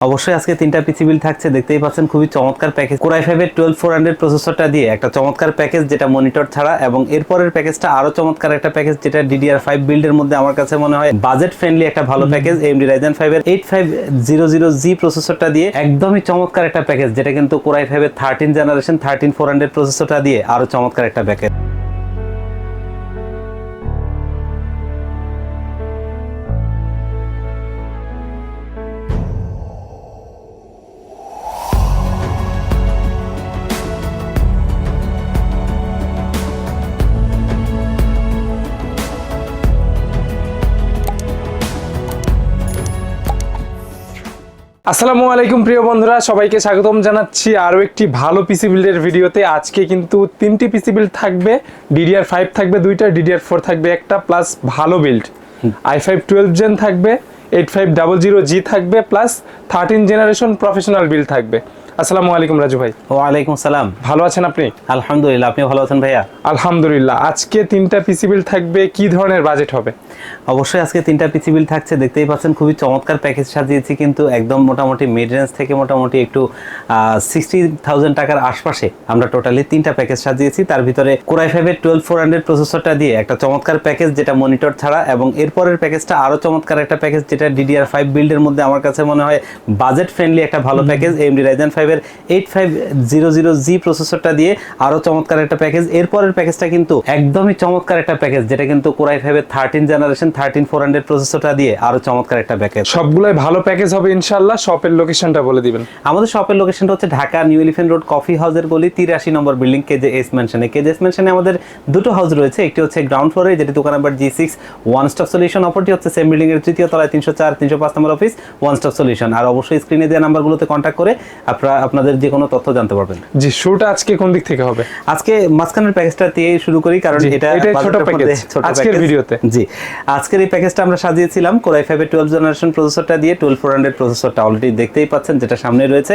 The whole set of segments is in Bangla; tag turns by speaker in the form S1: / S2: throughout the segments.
S1: অবশ্যই আজকে তিনটা পিসি বিল থাকছে দেখতেই পাচ্ছেন খুবই চমৎকার প্যাকেজ কোরাই ফাইভের টুয়েলভ ফোর হান্ড্রেড প্রসেসরটা দিয়ে একটা চমৎকার প্যাকেজ যেটা মনিটর ছাড়া এবং এরপরের প্যাকেজটা আরও চমৎকার একটা প্যাকেজ যেটা ডিডিআর ফাইভ বিল্ডের মধ্যে আমার কাছে মনে হয় বাজেট ফ্রেন্ডলি একটা ভালো প্যাকেজ এমডি রাইজেন ফাইভের eight five zero zero G প্রসেসরটা দিয়ে একদমই চমৎকার একটা প্যাকেজ যেটা কিন্তু কোরাই ফাইভের thirteen generation thirteen four hundred প্রসেসরটা দিয়ে আরও চমৎকার একটা প্যাকেজ
S2: আসসালামু আলাইকুম প্রিয় বন্ধুরা। সবাইকে স্বাগতম জানাচ্ছি আরও একটি ভালো পিসি বিল্ডের ভিডিওতে। আজকে কিন্তু তিনটি পিসি বিল্ড থাকবে। ডিডিআর ফাইভ থাকবে দুইটা ডিডিআর ফোর থাকবে একটা প্লাস ভালো build I five twelve gen থাকবে eight five double zero G থাকবে plus thirteen generation professional build থাকবে। আসসালামু আলাইকুম রাজু ভাই।
S1: ওয়ালাইকুম সালাম
S2: ভালো আছেন আপনি?
S1: আলহামদুলিল্লাহ আপনি ভালো আছেন ভাইয়া?
S2: আলহামদুলিল্লাহ। আজকে তিনটা পিসি বিল্ড থাকবে কি ধরনের বাজেট হবে?
S1: অবশ্যই আজকে তিনটা পিসি বিল থাকছে দেখতেই পাচ্ছেন খুবই চমৎকার প্যাকেজ সাজিয়েছি কিন্তু একদম মোটামুটি মিড রেঞ্জ থেকে মোটামুটি একটু সিক্সটি থাউজেন্ড টাকার আশপাশে আমরা টোটালি তিনটা প্যাকেজ সাজিয়েছি। তার ভিতরে কোরাই ফাইভের টুয়েলভ ফোর হান্ড্রেড প্রসেসরটা দিয়ে একটা চমৎকার প্যাকেজ যেটা মনিটর ছাড়া এবং এরপরের প্যাকেজটা আরও চমৎকার একটা প্যাকেজ যেটা ডিডিআর ফাইভ বিল্ডের মধ্যে আমার কাছে মনে হয় বাজেট ফ্রেন্ডলি একটা ভালো প্যাকেজ এমডি রাইজেন ফাইভের eight five zero zero G প্রসেসরটা দিয়ে আরও চমৎকার একটা প্যাকেজ এরপরের প্যাকেজটা কিন্তু একদমই চমৎকার একটা প্যাকেজ যেটা কিন্তু কোরাই ফাইভের thirteen generation thirteen four hundred প্রসেসরটা দিয়ে আরও চমৎকার একটা প্যাকেজ
S2: সবগুলাই ভালো প্যাকেজ হবে ইনশাল্লাহ শপের লোকেশনটা বলে দিবেন।
S1: আমাদের শপের লোকেশনটা হচ্ছে Dhaka New Elephant Road coffee হাউসের গলি তিরাশি নম্বর বিল্ডিং কেজে এস মেনশনে কেজে এস মেনশনে আমাদের দুটো হাউস রয়েছে একটি হচ্ছে গ্রাউন্ড ফ্লোরে যেটি দোকান number G six one stop solution অপরটি হচ্ছে সেম বিল্ডিং এর তৃতীয় তলায় তিনশো চার তিনশো পাঁচ নম্বর অফিস ওয়ান স্টপ সলিউশন আর অবশ্যই স্ক্রিনে দেওয়া নাম্বারগুলোতে কন্ট্যাক্ট করে আপনারা আপনাদের যে কোনো তথ্য জানতে পারবেন।
S2: জি শুরুটা আজকে কোন দিক থেকে হবে?
S1: আজকে মাঝখানের প্যাকেজটা দিয়ে শুরু করি কারণ এটা
S2: ছোট প্যাকেজ, আজকের ভিডিওতে।
S1: জি আজকের এই প্যাকেজটা আমরা সাজিয়েছিলাম কোরাই ফাইভের টুয়েলভ জেনারেশন প্রসেসরটা দিয়ে টুয়েলভ ফোর হান্ড্রেড প্রসেসরটা অলরেডি দেখতেই পাচ্ছেন যেটা সামনে রয়েছে।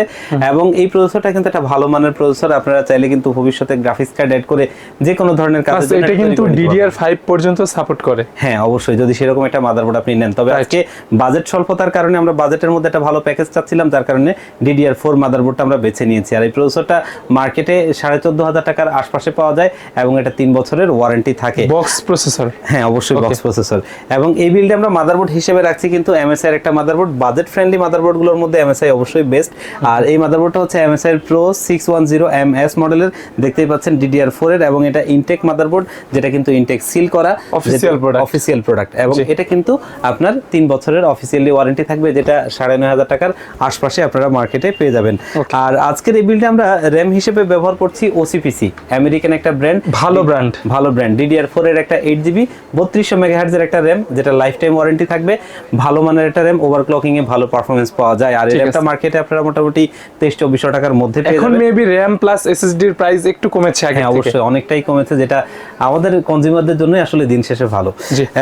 S1: এবং এই প্রসেসরটা কিন্তু একটা ভালো মানের প্রসেসর আপনারা চাইলে কিন্তু ভবিষ্যতে গ্রাফিক্স কার্ড অ্যাড করে যে কোনো ধরনের কাজ
S2: এটা কিন্তু ডিডিআর ফাইভ পর্যন্ত সাপোর্ট করে।
S1: হ্যাঁ অবশ্যই যদি সেরকম একটা মাদারবোর্ড আপনি নেন। তবে আজকে বাজেট স্বল্পতার কারণে আমরা বাজেটের মধ্যে একটা ভালো প্যাকেজ চাচ্ছিলাম যার কারণে ডিডিআর ফোর মাদারবোর্ডটা আমরা বেছে নিয়েছি। আর এই প্রসেসরটা মার্কেটে সাড়ে চোদ্দ হাজার টাকার আশপাশে পাওয়া যায় এবং এটা তিন বছরের ওয়ারেন্টি থাকে।
S2: বক্স প্রসেসর
S1: হ্যাঁ অবশ্যই বক্স প্রসেসর এবং এই বিল্ডে আমরা মাদারবোর্ড হিসেবে রাখছি কিন্তু এমএসআই এর একটা মাদারবোর্ড বাজেট ফ্রেন্ডলি মাদারবোর্ডগুলোর মধ্যে এমএসআই অবশ্যই বেস্ট আর এই মাদারবোর্ডটা হচ্ছে এমএসআই এর pro six one zero M S মডেলের দেখতেই পাচ্ছেন ডিডিআর ফোর এর এবং এটা ইনটেক মাদারবোর্ড যেটা কিন্তু ইনটেক সিল করা।
S2: Official প্রোডাক্ট
S1: অফিসিয়াল প্রোডাক্ট এবং এটা কিন্তু আপনার তিন বছরের অফিসিয়ালি ওয়ারেন্টি থাকবে যেটা সাড়ে নয় হাজার টাকার আশপাশে আপনারা মার্কেটে পেয়ে যাবেন. আর আজকের এই বিলটা আমরা র্যাম হিসেবে ব্যবহার করছি ওসিপিসি আমেরিকান একটা ব্র্যান্ড
S2: ভালো ব্র্যান্ড
S1: ভালো ব্র্যান্ড ডিডিআর ফোর এর একটা এইট জিবি বত্রিশশো মেগাহার্জের একটা র্যাম যেটা লাইফ টাইম ওয়ারেন্টি থাকবে। ভালো মানের একটা র্যাম ওভারক্লকিং এ ভালো পারফরমেন্স পাওয়া যায়। আর এই র্যামটা মার্কেটে আপনারা মোটামুটি তেইশ চব্বিশশো টাকার মধ্যে
S2: এখন মেবি র্যাম প্লাস এসএসডি এর প্রাইস একটু কমেছে
S1: হ্যাঁ অবশ্যই অনেকটাই কমেছে যেটা আমাদের কনজিউমারদের জন্যই আসলে দিন শেষে ভালো।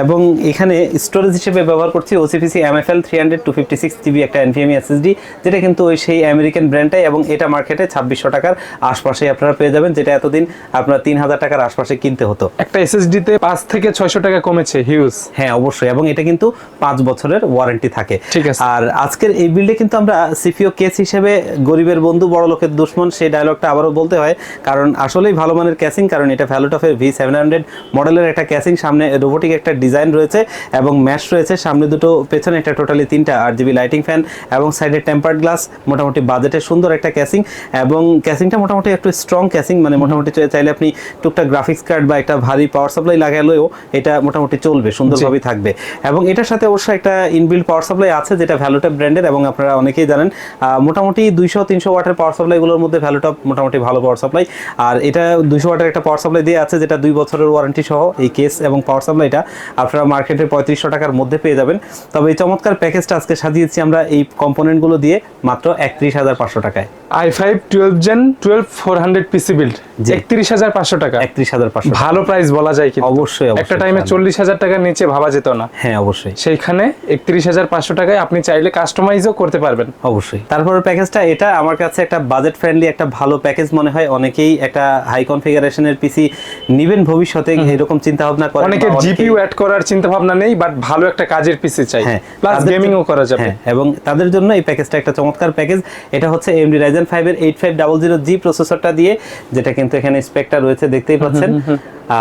S1: এবং এখানে স্টোরেজ হিসেবে ব্যবহার করছি OCPC M F MFL three hundred two fifty six GB একটা এনভিএমই এসএসডি যেটা কিন্তু ওই সেই আমেরিকান ব্র্যান্ডটাই এবং এটা মার্কেটে ছাব্বিশশো টাকার আশপাশে আপনারা পেয়ে যাবেন যেটা এতদিন আপনার তিন হাজার টাকার আশপাশে কিনতে হতো।
S2: একটা এসএসডি তে 5 থেকে 600 টাকা কমেছে হিউজ
S1: হ্যাঁ অবশ্যই এবং এটা কিন্তু পাঁচ বছরের ওয়ারেন্টি থাকে।
S2: ঠিক আছে।
S1: আর আজকের এই বিল্ডে কিন্তু আমরা সিপিও কেস হিসেবে গরিবের বন্ধু বড় লোকের দুশ্মন সেই ডায়লগটা আবারও বলতে হয়। কারণ আসলেই ভালো মানের ক্যাসিং কারণ এটা ভ্যালুটফের ভি সেভেন হান্ড্রেড মডেলের একটা ক্যাসিং সামনে রোবোটিক একটা ডিজাইন রয়েছে এবং ম্যাশ রয়েছে। সামনে দুটো পেছনে একটা টোটালি তিনটা আর জিবি লাইটিং ফ্যান এবং সাইডে টেম্পার্ড গ্লাস মোটামুটি বাজেটে সুন্দর একটা ক্যাসিং এবং ক্যাসিংটা মোটামুটি একটু স্ট্রং ক্যাসিং মানে মোটামুটি চাইলে আপনি টুকটাক গ্রাফিক্স কার্ড বা একটা ভারী পাওয়ার সাপ্লাই লাগালেও এটা মোটামুটি চলবে সুন্দরভাবেই থাকবে। এবং এটার সাথে অবশ্যই একটা ইনবিল্ড পাওয়ার সাপ্লাই আছে যেটা ভ্যালুটপ ব্র্যান্ডের এবং আপনারা অনেকেই জানেন মোটামুটি দুইশো তিনশো ওয়াটের পাওয়ার সাপ্লাইগুলোর মধ্যে ভ্যালুটপ মোটামুটি ভালো পাওয়ার সাপ্লাই আর এটা দুইশো ওয়াটের একটা পাওয়ার সাপ্লাই দিয়ে আছে যেটা দুই বছরের ওয়ারেন্টি সহ এই কেস এবং পাওয়ার সাপ্লাইটা আপনারা মার্কেটে পঁয়ত্রিশশো টাকার মধ্যে পেয়ে যাবেন। তবে এই চমৎকার প্যাকেজটা আজকে সাজিয়েছি আমরা এই কম্পোনেন্টগুলো দিয়ে মাত্র একত্রিশ হাজার পাঁচশো টাকায়।
S2: I five twelve gen twelve four hundred PC build একত্রিশ হাজার পাঁচশো টাকা।
S1: একত্রিশ হাজার পাঁচশো
S2: ভালো প্রাইস বলা যায় কিন্তু।
S1: অবশ্যই, অবশ্যই,
S2: একটা টাইমে চল্লিশ হাজার টাকার নিচে ভাবা যেত না।
S1: হ্যাঁ অবশ্যই।
S2: সেইখানে একত্রিশ হাজার পাঁচশো টাকায় আপনি চাইলে কাস্টমাইজও করতে পারবেন।
S1: অবশ্যই। তারপরে প্যাকেজটা এটা আমার কাছে একটা বাজেট ফ্রেন্ডলি একটা ভালো প্যাকেজ মনে হয়। অনেকেই একটা হাই কনফিগারেশনের পিসি নিবেন ভবিষ্যতে এরকম চিন্তা ভাবনা করে
S2: অনেকের জিপিইউ অ্যাড করার চিন্তা ভাবনা নেই বাট ভালো একটা কাজের পিসি চাই।
S1: হ্যাঁ
S2: প্লাস গেমিংও করা যাবে।
S1: হ্যাঁ, এবং তাদের জন্য এই প্যাকেজটা একটা চমৎকার প্যাকেজ এটা হচ্ছে এমডি রাইজেন ফাইভ এর eight five double zero G প্রসেসরটা দিয়ে যেটা কিন্তু এখানে স্পেকটা রয়েছে দেখতেই পাচ্ছেন।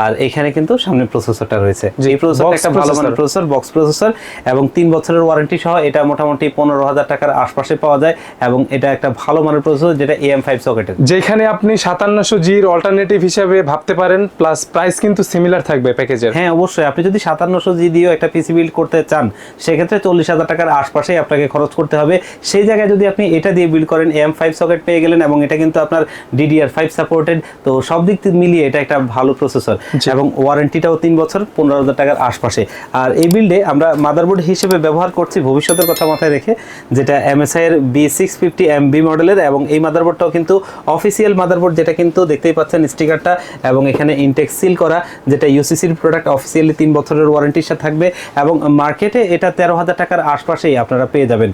S1: আর এখানে কিন্তু সামনে প্রসেসরটা রয়েছে। এই প্রসেসরটা একটা ভালো মানের প্রসেসর বক্স প্রসেসর এবং তিন বছরের ওয়ারেন্টি সহ এটা মোটামুটি পনেরো হাজার টাকার আশপাশে পাওয়া যায় এবং এটা একটা ভালো মানের প্রসেসর যেটা এম ফাইভ সকেটের
S2: যেখানে আপনি সাতান্নশো জির অল্টারনেটিভ হিসেবে ভাবতে পারেন প্লাস প্রাইস কিন্তু সিমিলার থাকবে প্যাকেজের
S1: হ্যাঁ অবশ্যই। আপনি যদি সাতান্নশো জি দিয়েও একটা পিসি বিল্ড করতে চান সেক্ষেত্রে চল্লিশ হাজার টাকার আশপাশেই আপনাকে খরচ করতে হবে। সেই জায়গায় যদি আপনি এটা দিয়ে বিল্ড করেন এম ফাইভ সকেট পেয়ে গেলেন এবং এটা কিন্তু আপনার ডিডিআর ফাইভ সাপোর্টেড তো সব দিক থেকে মিলিয়ে এটা একটা ভালো প্রসেসর এবং ওয়ারেন্টিটাও তিন বছর পনেরো হাজার টাকার আশপাশে। আর এই বিল্ডে আমরা মাদারবোর্ড হিসেবে ব্যবহার করছি ভবিষ্যতের কথা মাথায় রেখে যেটা এমএসআই এর B six fifty M B মডেলের এবং এই মাদারবোর্ডটাও কিন্তু অফিসিয়াল মাদারবোর্ড যেটা কিন্তু দেখতেই পাচ্ছেন স্টিকারটা এবং এখানে ইনটেক্স সিল করা যেটা ইউসিসির প্রোডাক্ট অফিসিয়ালি তিন বছরের ওয়ারেন্টির সাথে থাকবে এবং মার্কেটে এটা তেরো হাজার টাকার আশপাশেই আপনারা পেয়ে যাবেন।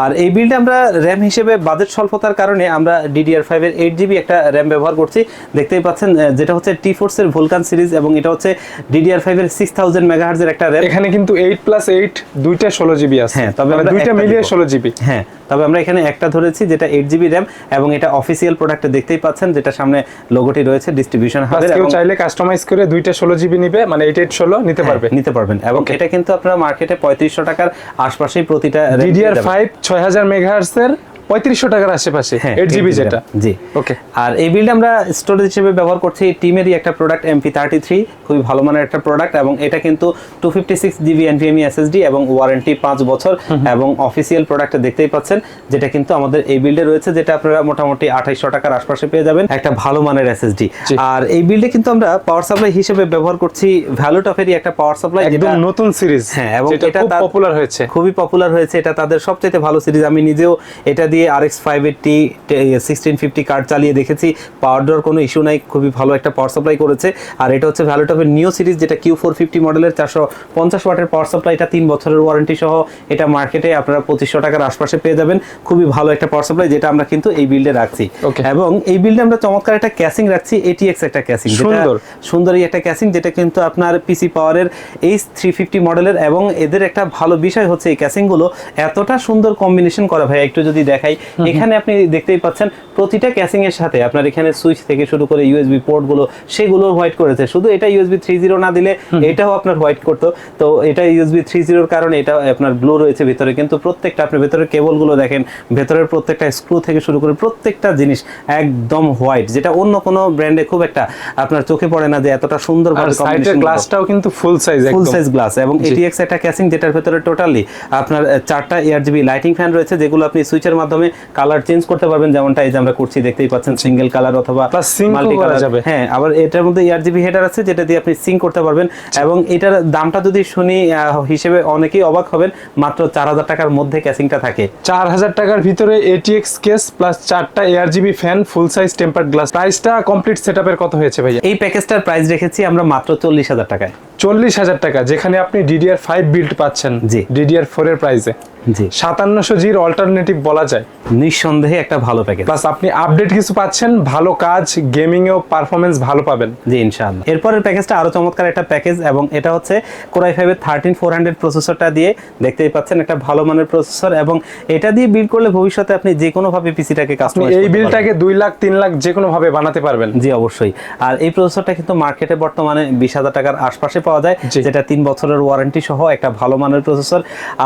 S1: আর এই বিলটা আমরা র্যাম হিসেবে বাজেট স্বল্পতার কারণে আমরা ডিডিআর ফাইভ এর এইট জিবি একটা র্যাম ব্যবহার করছি। দেখতেই পাচ্ছেন যেটা হচ্ছে টি ফোর্স এর ভুলকান সিরিজ এবং এটা হচ্ছে ডিডিআর ফাইভ এর সিক্স থাউজেন্ড মেগাহার্জের একটা র্যাম
S2: এখানে কিন্তু এইট প্লাস এইট দুইটা ষোলো জিবি আছে।
S1: হ্যাঁ, তবে
S2: মানে
S1: আমরা
S2: দুইটা মিলিয়ে ষোলো জিবি
S1: হ্যাঁ তবে আমরা এখানে একটা ধরেছি যেটা এইট জিবি র্যাম এবং এটা অফিসিয়াল প্রোডাক্টে দেখতেই পাচ্ছেন যেটা সামনে লোগোটি রয়েছে ডিস্ট্রিবিউশন হাবের
S2: কেউ
S1: এবং
S2: চাইলে কাস্টমাইজ করে দুইটা ষোলো জিবি নিবে মানে এইট এইট ষোলো নিতে পারবে।
S1: হ্যাঁ, নিতে পারবেন এবং এটা কিন্তু আপনারা মার্কেটে পঁয়ত্রিশশো টাকার আশপাশেই প্রতিটা
S2: ডিডিআর। ফাইভ ছয় হাজার মেগাহার্সের পঁয়ত্রিশশো টাকার আশেপাশে
S1: হ্যাঁ
S2: এইট জিবি যেটা।
S1: জি।
S2: ওকে
S1: আর এই বিল্ড আমরা স্টোরেজ হিসেবে ব্যবহার করছি টিমেরই একটা প্রোডাক্ট এমপি থার্টি থ্রি খুবই ভালো মানের একটা প্রোডাক্ট এবং এটা কিন্তু two fifty six GB NVMe SSD এবং ওয়ারেন্টি পাঁচ বছর এবং অফিসিয়াল প্রোডাক্ট দেখতেই পাচ্ছেন যেটা কিন্তু আমাদের এই বিল্ডে রয়েছে যেটা আপনারা মোটামুটি আঠাইশশো টাকার আশপাশে পেয়ে যাবেন একটা ভালো মানের এসএসডি আর এই বিল্ডে কিন্তু আমরা পাওয়ার সাপ্লাই হিসেবে ব্যবহার করছি ভ্যালুটফেরই একটা পাওয়ার সাপ্লাই
S2: একদম নতুন সিরিজ
S1: হ্যাঁ, এবং এটা
S2: পপুলার হয়েছে।
S1: খুবই পপুলার হয়েছে এটা তাদের সবচেয়ে ভালো সিরিজ আমি নিজেও এটা দিয়ে R X five eighty sixteen fifty card চালিয়ে দেখেছি। পাওয়ার দেওয়ার কোনো ইস্যু নাই খুবই ভালো একটা পাওয়ার সাপ্লাই করেছে। আর এটা হচ্ছে ভ্যালুটপের নিউ সিরিজ যেটা কিউ ফোর ফিফটি মডেলের চারশো পঞ্চাশ ওয়াটের পাওয়ার সাপ্লাই এটা তিন বছরের ওয়ারেন্টি সহ এটা মার্কেটে আপনারা পঁচিশশো টাকার আশপাশে পেয়ে যাবেন। খুবই ভালো একটা পাওয়ার সাপ্লাই যেটা আমরা কিন্তু এই বিল্ডে রাখছি. এবং এই বিল্ডে আমরা চমৎকার একটা ক্যাসিং রাখছি এটিএক্স একটা ক্যাসিং
S2: সুন্দর।
S1: সুন্দরই একটা ক্যাসিং যেটা কিন্তু আপনার পিসি পাওয়ারের এইচ থ্রি ফিফটি মডেলের এবং এদের একটা ভালো বিষয় হচ্ছে এই ক্যাসিংগুলো এতটা সুন্দর কম্বিনেশন করা ভাই একটু যদি দেখাই। এখানে আপনি দেখতেই পাচ্ছেন প্রতিটা ক্যাসিং এর সাথে আপনার এখানে সুইচ থেকে শুরু করে ইউএসবি পোর্টগুলো সেগুলো হোয়াইট করেছে। শুধু এটা ইউএসবি থ্রি জিরো না দিলে এটাও আপনার হোয়াইট করতো। তো এটা ইউএসবি থ্রি জিরোর কারণে এটা আপনার ব্লু রয়েছে ভিতরে। কিন্তু প্রত্যেকটা আপনি ভেতরের কেবলগুলো দেখেন ভেতরের প্রত্যেকটা স্ক্রু থেকে শুরু করে প্রত্যেকটা জিনিস একদম হোয়াইট যেটা অন্য কোনো ব্র্যান্ডে খুব একটা আপনার চোখে পড়ে না যে এতটা সুন্দর
S2: সাইডের গ্লাসটাও কিন্তু full size
S1: full size glass এবং এটিএক্স একটা ক্যাসিং যেটার ভেতরে টোটালি আপনার চারটা এআরজিবি লাইটিং ফ্যান রয়েছে যেগুলো আপনি সুইচের মাধ্যমে কালার চেঞ্জ করতে পারবেন যেমনটা এই যে আমরা করছি দেখতেই পাচ্ছেন সিঙ্গেল কালার অথবা
S2: করা
S1: color।
S2: যাবে।
S1: হ্যাঁ আবার এটার মধ্যে এআরজিবি হেডার আছে যেটা দিয়ে আপনি সিঙ্ক করতে পারবেন এবং এটার দামটা যদি শুনি হিসেবে অনেকেই অবাক হবেন মাত্র চার হাজার টাকার মধ্যে ক্যাসিংটা থাকে
S2: চার হাজার টাকার ভিতরে এটিএক্স কেস প্লাস চারটা ARGB fan full size tempered glass প্রাইসটা কমপ্লিট সেটআপের কত হয়েছে ভাইয়া
S1: এই প্যাকেজটার প্রাইস রেখেছি আমরা মাত্র চল্লিশ হাজার টাকায়
S2: চল্লিশ হাজার টাকা যেখানে আপনি ডিডিআর ফাইভ বিল্ড পাচ্ছেন
S1: জি।
S2: ডিডিআর ফোর এর প্রাইসে
S1: জি।
S2: সাতান্নশো জির অল্টারনেটিভ বলা যায়।
S1: নিঃসন্দেহে একটা ভালো প্যাকেজ
S2: প্লাস আপনি আপডেট কিছু পাচ্ছেন ভালো কাজ গেমিং এও পারফরমেন্স ভালো পাবেন।
S1: জি ইনশাআল্লাহ। এরপরের প্যাকেজটা আরও চমৎকার একটা প্যাকেজ এবং এটা হচ্ছে কোরাই ফাইভের থার্টিন ফোর হান্ড্রেড প্রসেসরটা দিয়ে দেখতেই পাচ্ছেন একটা ভালো মানের প্রসেসর এবং এটা দিয়ে বিল্ড করলে ভবিষ্যতে আপনি যে কোনো ভাবে পিসিটাকে কাস্টমাইজ
S2: এই বিলটাকে দুই লাখ তিন লাখ যে কোনো ভাবে বানাতে পারবেন।
S1: জি অবশ্যই। আর এই প্রসেসরটা কিন্তু মার্কেটে বর্তমানে বিশ হাজার টাকার আশপাশে পাওয়া যায়। যেটা তিন বছরের ওয়ারেন্টি সহ একটা ভালো মানের প্রসেসর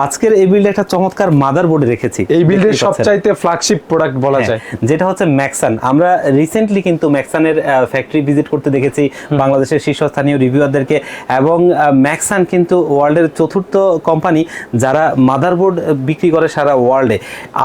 S1: আজকের এই বিল্ডে একটা চমৎকার মাদার বোর্ডে রেখেছি।
S2: এই বিল্ডের। সবচাইতে ফ্ল্যাগশিপ প্রোডাক্ট বলা
S1: হ্যাঁ,
S2: যায়।
S1: যেটা হচ্ছে ম্যাক্সান আমরা রিসেন্টলি কিন্তু ম্যাক্সানের ফ্যাক্টরি ভিজিট করতে দেখেছি বাংলাদেশের শীর্ষস্থানীয় রিভিউয়ারদেরকে এবং ম্যাক্সান কিন্তু ওয়ার্ল্ডের চতুর্থ কোম্পানি যারা মাদারবোর্ড বিক্রি করে সারা ওয়ার্ল্ডে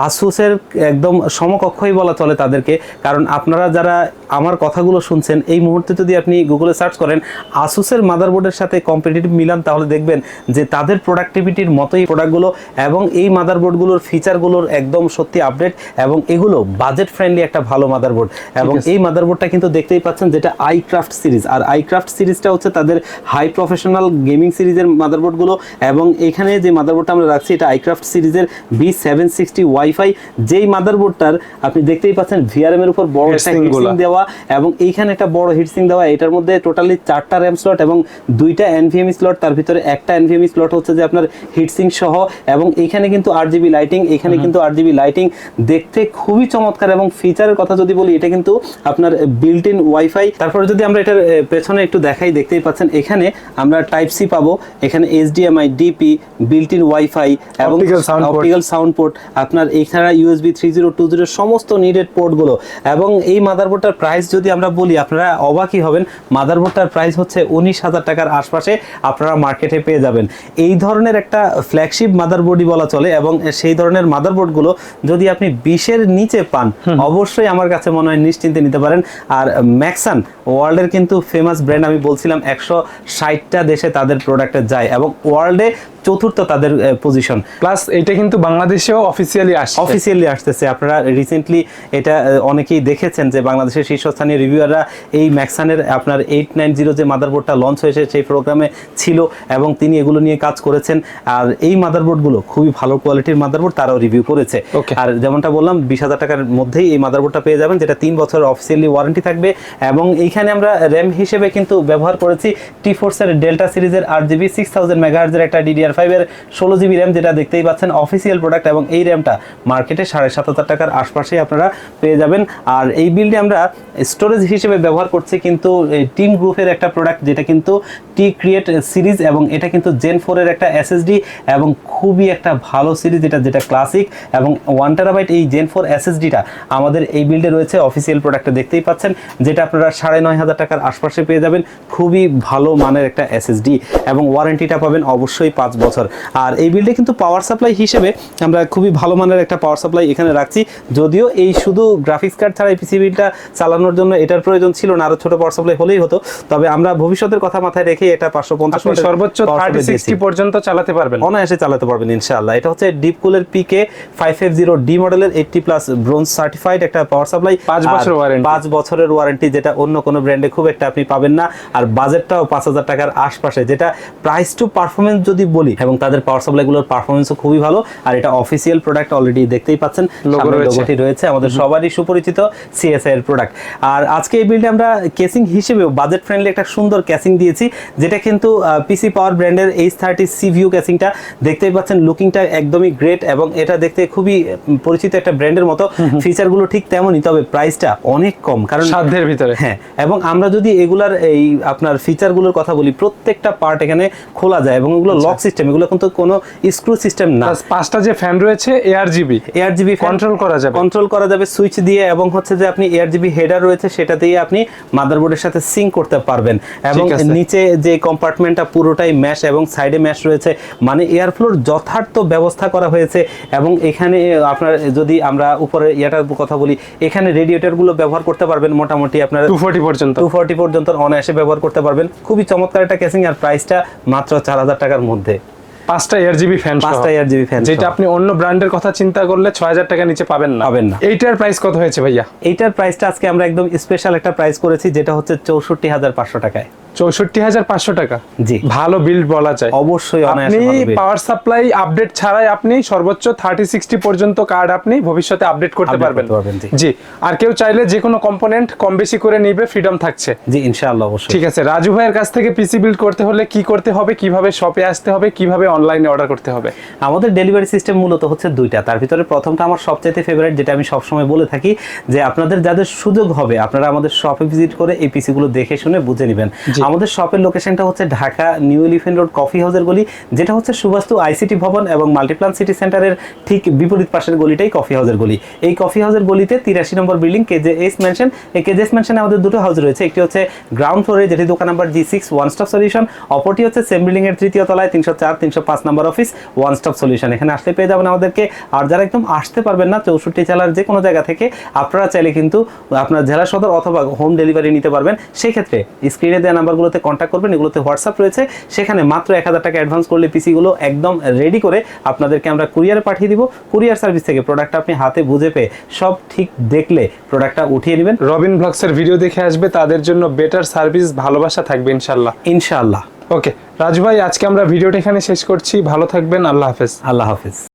S1: আসুসের একদম সমকক্ষই বলা চলে তাদেরকে। কারণ আপনারা যারা আমার কথাগুলো শুনছেন এই মুহূর্তে যদি আপনি গুগলে সার্চ করেন আসুসের মাদারবোর্ডের সাথে কম্পিটিটিভ মিলান তাহলে দেখবেন যে তাদের প্রোডাক্টিভিটির মতোই প্রোডাক্টগুলো এবং এই মাদারবোর্ডগুলোর ফিচারগুলোর একদম সত্যি আপডেট এবং এগুলো বাজেট ফ্রেন্ডলি একটা ভালো মাদারবোর্ড এবং এই মাদারবোর্ডটা কিন্তু দেখতেই পাচ্ছেন যেটা আইক্রাফট সিরিজ আর আইক্রাফট সিরিজটা হচ্ছে তাদের হাই প্রফেশনাল গেমিং সিরিজের মাদারবোর্ডগুলো এবং এখানে যে মাদারবোর্ডটা আমরা রাখছি এটা আইক্রাফট সিরিজের বি সেভেন সিক্সটি ওয়াইফাই যেই মাদারবোর্ডটার আপনি দেখতেই পাচ্ছেন ভিআরএম এর উপর বড় একটা হিটসিং দেওয়া এবং এইখানে একটা বড় হিটসিং দেওয়া। এটার মধ্যে টোটালি চারটা র্যাম স্লট এবং দুইটা এনভিএমই স্লট তার ভিতরে একটা এনভিএমই স্লট হচ্ছে যে আপনার হিটসিং সহ এবং এখানে কিন্তু আর জিবি লাইটিং এখানে কিন্তু আর জিবি লাইটিং দেখতে খুবই চমৎকার এবং ফিচারের কথা যদি বলি এটা কিন্তু আপনার বিল্ট ইন ওয়াইফাই তারপরে যদি আমরা এটার পেছনে একটু দেখাই দেখতেই পাচ্ছেন এখানে আমরা টাইপ সি পাবো এখানে HDMI DP built in wifi এবং। অপটিক্যাল সাউন্ড পোর্ট আপনার এছাড়া USB three zero two zero সমস্ত নিডেড পোর্টগুলো এবং এই মাদারবোর্ডটার প্রাইস যদি আমরা বলি আপনারা অবাকই হবেন মাদারবোর্ডটার প্রাইস হচ্ছে উনিশ হাজার টাকার আশপাশে আপনারা মার্কেটে পেয়ে যাবেন। এই ধরনের একটা ফ্ল্যাগশিপ মাদারবোর্ডই বলা চলে এবং সেই ধরনের মাদারবোর্ডগুলো যদি আপনি বিশের নিচে পান অবশ্যই আমার কাছে মনে হয় নিশ্চিন্তে নিতে পারেন। আর ম্যাক্সান ওয়ার্ল্ডের কিন্তু ফেমাস ব্র্যান্ড আমি বলছিলাম একশো ষাটটা দেশে তাদের প্রোডাক্টে যায় এবং ওয়ার্ল্ডে চতুর্থ তাদের পজিশন
S2: প্লাস এটা কিন্তু বাংলাদেশেও অফিসিয়ালি আসছে।
S1: অফিসিয়ালি আসতেছে। আপনারা রিসেন্টলি এটা অনেকেই দেখেছেন যে বাংলাদেশের শীর্ষস্থানীয় রিভিউয়াররা এই ম্যাক্সানের আপনার এইট নাইন জিরো যে মাদারবোর্ডটা লঞ্চ হয়েছে সেই প্রোগ্রামে ছিল এবং তিনি এগুলো নিয়ে কাজ করেছেন। আর এই মাদারবোর্ডগুলো খুবই ভালো কোয়ালিটির মাদারবোর্ড তারাও রিভিউ করেছে. আর যেমনটা বললাম বিশ হাজার টাকার মধ্যেই এই মাদারবোর্ডটা পেয়ে যাবেন যেটা তিন বছরের অফিসিয়ালি ওয়ারেন্টি থাকবে। এবং এইখানে আমরা র্যাম হিসেবে কিন্তু ব্যবহার করেছি টি ফোর্সের ডেল্টা সিরিজের আট জিবি সিক্স থাউজেন্ড মেগাহার্জের একটা ডিডিআর ফাইভের ষোলো জিবি র্যাম যেটা দেখতেই পাচ্ছেন অফিসিয়াল প্রোডাক্ট এবং এই র্যামটা মার্কেটে সাড়ে সাত হাজার টাকার আশপাশেই আপনারা পেয়ে যাবেন। আর এই বিলটি আমরা স্টোরেজ হিসেবে ব্যবহার করছি কিন্তু টিম গ্রুপের একটা প্রোডাক্ট যেটা কিন্তু টি ক্রিয়েট সিরিজ এবং এটা কিন্তু জেন ফোরের একটা এসএসডি এবং খুবই একটা ভালো সিরিজ এটা যেটা ক্লাসিক এবং ওয়ান টেরাবাইট এই জেন ফোর এসএসডিটা আমাদের এই বিল্ডে রয়েছে অফিসিয়াল প্রোডাক্টে দেখতেই পাচ্ছেন, যেটা আপনারা সাড়ে নয় হাজার টাকার আশপাশে পেয়ে যাবেন। খুবই ভালো মানের একটা এসএসডি এবং ওয়ারেন্টিটা পাবেন অবশ্যই পাঁচ বছর। আর এই বিল্ডে কিন্তু পাওয়ার সাপ্লাই হিসেবে আমরা খুবই ভালো মানের একটা পাওয়ার সাপ্লাই এখানে রাখছি। যদিও এই শুধু গ্রাফিক্স কার্ড ছাড়া এই পিসি বিলটা চালানোর জন্য এটার প্রয়োজন ছিল না আরও ছোট পাওয়ার সাপ্লাই হলেই হতো। তবে আমরা ভবিষ্যতের কথা মাথায় রেখে এটা পাঁচশো পঞ্চাশ
S2: সর্বোচ্চ সিক্সটি পর্যন্ত চালাতে পারবেন।
S1: অনায়াসে চালাতে পারবেন ইনশাআল্লাহ। এটা হচ্ছে ডিপ কুলের PK five five zero D মডেলের এইটটি প্লাস ব্রোঞ্জ সার্টিফাইড একটা পাওয়ার সাপ্লাই
S2: পাঁচ বছর warranty।
S1: পাঁচ বছরের ওয়ারেন্টি যেটা অন্য কোনো ব্র্যান্ডে খুব একটা আপনি পাবেন না। আর বাজেটটাও পাঁচ হাজার টাকার আশপাশে যেটা প্রাইস টু পারফরমেন্স যদি বলি এবং তাদের পাওয়ার সাপ্লাইগুলোর পারফরমেন্সও খুবই ভালো। আর এটা অফিসিয়াল প্রোডাক্ট অলরেডি দেখতেই পাচ্ছেন। লোগোটি রয়েছে। আমাদের সবারই সুপরিচিত সিএসআই এর প্রোডাক্ট আর আজকে এই বিলডে আমরা কেসিং হিসেবেও বাজেট ফ্রেন্ডলি একটা সুন্দর ক্যাসিং দিয়েছি যেটা কিন্তু পিসি পাওয়ার ব্র্যান্ডের এইচ থার্টি সি ভিউ ক্যাসিংটা দেখতেই পাচ্ছেন। লুকিংটা একদমই গ্রেট এবং এটা দেখতে খুবই পরিচিত একটা ব্র্যান্ডের মতো। ফিচারগুলো ঠিক তেমনই তবে প্রাইসটা অনেক কম। কারণ
S2: সাধ্যের ভিতরে।
S1: হ্যাঁ এবং আমরা যদি এগুলার এই আপনার ফিচারগুলোর কথা বলি প্রত্যেকটা পার্ট এখানে খোলা যায় এবং এগুলো লক সিস্টেম এগুলো কিন্তু কোনো স্ক্রু সিস্টেম না।
S2: পাঁচটা যে ফ্যান রয়েছে AR GB
S1: air GB
S2: Control করা যাবে।
S1: কন্ট্রোল করা যাবে সুইচ দিয়ে এবং হচ্ছে যে আপনি এয়ার জিবি হেডার রয়েছে সেটা দিয়ে আপনি মাদারবোর্ডের সাথে সিঙ্ক করতে পারবেন। এবং নিচে যে কম্পার্টমেন্টটা পুরোটাই ম্যাশ এবং সাইডে ম্যাশ রয়েছে মানে এয়ার ফ্লোর যথার্থ ব্যবস্থা করা হয়েছে এবং এখানে আপনার যদি আমরা উপরে ইয়াটার কথা বলি এখানে রেডিয়েটরগুলো ব্যবহার করতে পারবেন মোটামুটি আপনার
S2: টু ফোর্টি পর্যন্ত।
S1: টু ফোর্টি পর্যন্ত অনায়াসে ব্যবহার করতে পারবেন। খুবই চমৎকার একটা ক্যাসিং আর প্রাইসটা মাত্র চার হাজার টাকার মধ্যে।
S2: পাঁচটা এয়ার জিবি ফ্যান
S1: পাঁচটা এয়ার জিবি ফ্যান
S2: যেটা আপনি অন্য ব্র্যান্ডের কথা চিন্তা করলে ছয় হাজার টাকা নিচে পাবেন না।
S1: পাবেন না।
S2: এইটার প্রাইস কত হয়েছে ভাইয়া?
S1: এইটার প্রাইসটা আজকে আমরা একদম স্পেশাল একটা প্রাইস করেছি যেটা হচ্ছে চৌষট্টি হাজার পাঁচশো টাকায়।
S2: চৌষট্টি হাজার পাঁচশো টাকা?
S1: জি।
S2: ভালো বিল্ড বলা যায়।
S1: অবশ্যই
S2: আপনি। পাওয়ার সাপ্লাই আপডেট ছাড়াই আপনি সর্বোচ্চ থার্টি সিক্সটি পর্যন্ত কার্ড আপনি ভবিষ্যতে আপডেট করতে পারবেন।
S1: জি।
S2: আর কেউ চাইলে যে কোনো কম্পোনেন্ট কম বেশি করে নিবে ফ্রিডম থাকছে।
S1: জি ইনশাআল্লাহ অবশ্যই।
S2: ঠিক আছে রাজু ভাইয়ের কাছ থেকে পিসি বিল্ড করতে হলে কি করতে হবে কীভাবে শপে আসতে হবে কীভাবে অনলাইনে অর্ডার করতে হবে।
S1: আমাদের ডেলিভারি সিস্টেম মূলত হচ্ছে দুইটা। তার ভিতরে প্রথমটা আমার সবচাইতে ফেভারিট যেটা আমি সবসময় বলে থাকি যে আপনাদের যাদের সুযোগ হবে আপনারা আমাদের শপে ভিজিট করে এই পিসি গুলো দেখে শুনে বুঝে নেবেন। আমাদের শপের লোকেশনটা হচ্ছে Dhaka New Elephant Road coffee হাউসের গলি যেটা হচ্ছে সুবাস্তু আইসিটি ভবন এবং মাল্টিপ্লান সিটি সেন্টারের ঠিক বিপরীত পাশের গলিটাই কফি হাউসের গলি। এই কফি হাউসের গলিতে তিরাশি নম্বর building K J S mansion এই কেজে এস মেনশনে আমাদের দুটো হাউস রয়েছে। একটি হচ্ছে গ্রাউন্ড ফ্লোরে যেটি দোকান number G six one stop solution অপরটি হচ্ছে সেম বিল্ডিং এর তৃতীয় তলায় তিনশো চার তিনশো পাঁচ নম্বর অফিস ওয়ান স্টপ সলিউশন এখানে আসলে পেয়ে যাবেন আমাদেরকে। আর যারা একদম আসতে পারবেন না চৌষট্টি জেলার যে কোনো জায়গা থেকে আপনারা চাইলে কিন্তু আপনার জেলা সদর অথবা হোম ডেলিভারি নিতে পারবেন। সেক্ষেত্রে স্ক্রিনে দেওয়া নাম্বারগুলোতে কন্ট্যাক্ট করবেন এগুলোতে হোয়াটসঅ্যাপ রয়েছে। সেখানে মাত্র এক হাজার টাকা অ্যাডভান্স করলে পিসিগুলো একদম রেডি করে আপনাদেরকে আমরা কুরিয়ারে পাঠিয়ে দিব। কুরিয়ার সার্ভিস থেকে প্রোডাক্টটা আপনি হাতে বুঝে পেয়ে সব ঠিক দেখলে প্রোডাক্টটা উঠিয়ে নেবেন।
S2: রবিন ব্লগসের ভিডিও দেখে আসবে। তাদের জন্য বেটার সার্ভিস ভালোবাসা থাকবে ইনশাল্লাহ
S1: ইনশাআল্লাহ।
S2: ওকে রাজু ভাই, আজকে আমরা ভিডিওটা এখানে শেষ করছি। ভালো থাকবেন, আল্লাহ হাফেজ।
S1: আল্লাহ হাফিজ।